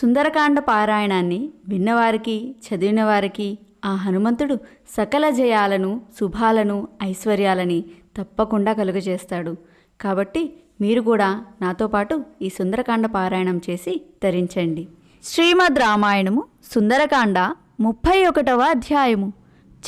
సుందరకాండ పారాయణాన్ని విన్నవారికి చదివిన వారికి ఆ హనుమంతుడు సకల జయాలను శుభాలను ఐశ్వర్యాలని తప్పకుండా కలుగజేస్తాడు. కాబట్టి మీరు కూడా నాతో పాటు ఈ సుందరకాండ పారాయణం చేసి ధరించండి శ్రీమద్ రామాయణము సుందరకాండ ముప్పై ఒకటవ అధ్యాయము.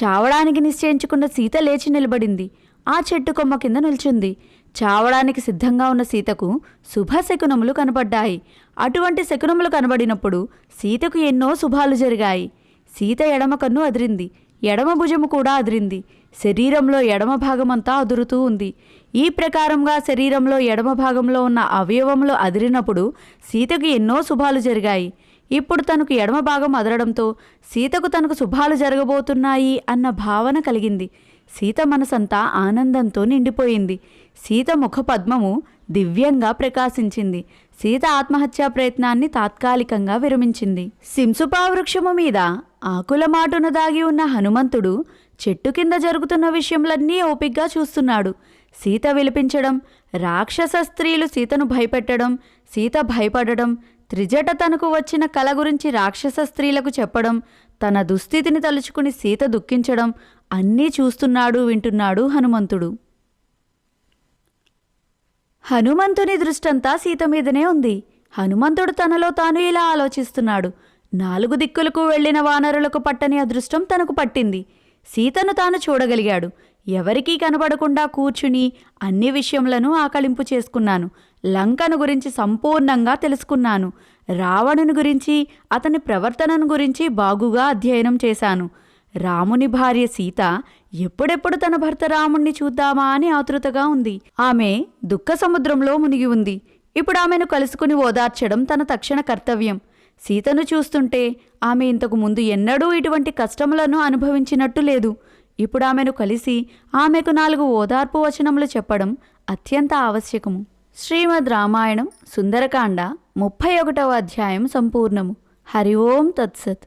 చావడానికి నిశ్చయించుకున్న సీత లేచి నిలబడింది. ఆ చెట్టు కొమ్మ కింద నిల్చుంది. చావడానికి సిద్ధంగా ఉన్న సీతకు శుభ శకునములు కనబడ్డాయి. అటువంటి శకునములు కనబడినప్పుడు సీతకు ఎన్నో శుభాలు జరిగాయి. సీత ఎడమ కన్ను అదిరింది. ఎడమ భుజము కూడా అదిరింది. శరీరంలో ఎడమ భాగమంతా అదురుతూ ఉంది. ఈ ప్రకారంగా శరీరంలో ఎడమ భాగంలో ఉన్న అవయవములు అదిరినప్పుడు సీతకు ఎన్నో శుభాలు జరిగాయి. ఇప్పుడు తనకు ఎడమ భాగం అదరడంతో సీతకు తనకు శుభాలు జరగబోతున్నాయి అన్న భావన కలిగింది. సీత మనసంతా ఆనందంతో నిండిపోయింది. సీత ముఖ పద్మము దివ్యంగా ప్రకాశించింది. సీత ఆత్మహత్యా ప్రయత్నాన్ని తాత్కాలికంగా విరమించింది. సింసుపా వృక్షము మీద ఆకుల మాటున దాగి ఉన్న హనుమంతుడు చెట్టు కింద జరుగుతున్న విషయంలన్నీ ఓపిగ్గా చూస్తున్నాడు. సీత విలిపించడం రాక్షస స్త్రీలు సీతను భయపెట్టడం సీత భయపడడం త్రిజట తనకు వచ్చిన కల గురించి రాక్షస స్త్రీలకు చెప్పడం తన దుస్థితిని తలుచుకుని సీత దుఃఖించడం అన్నీ చూస్తున్నాడు వింటున్నాడు హనుమంతుడు. హనుమంతుని దృష్టంతా సీత మీదనే ఉంది. హనుమంతుడు తనలో తాను ఇలా ఆలోచిస్తున్నాడు. నాలుగు దిక్కులకు వెళ్ళిన వానరులకు పట్టని అదృష్టం తనకు పట్టింది. సీతను తాను చూడగలిగాడు. ఎవరికీ కనబడకుండా కూర్చుని అన్ని విషయములను ఆకలింపు చేసుకున్నాను. లంకను గురించి సంపూర్ణంగా తెలుసుకున్నాను. రావణుని గురించి అతని ప్రవర్తనను గురించి బాగుగా అధ్యయనం చేశాను. రాముని భార్య సీత ఎప్పుడెప్పుడు తన భర్త రాముణ్ణి చూద్దామా అని ఆతృతగా ఉంది. ఆమె దుఃఖ సముద్రంలో మునిగి ఉంది. ఇప్పుడు ఆమెను కలుసుకుని ఓదార్చడం తన తక్షణ కర్తవ్యం. సీతను చూస్తుంటే ఆమె ఇంతకు ముందు ఎన్నడూ ఇటువంటి కష్టములను అనుభవించినట్టు లేదు. ఇప్పుడు ఆమెను కలిసి ఆమెకు నాలుగు ఓదార్పు వచనములు చెప్పడం అత్యంత ఆవశ్యకము. శ్రీమద్ రామాయణం సుందరకాండ ముప్పై ఒకటవ అధ్యాయం సంపూర్ణము. హరి ఓం తత్సత్.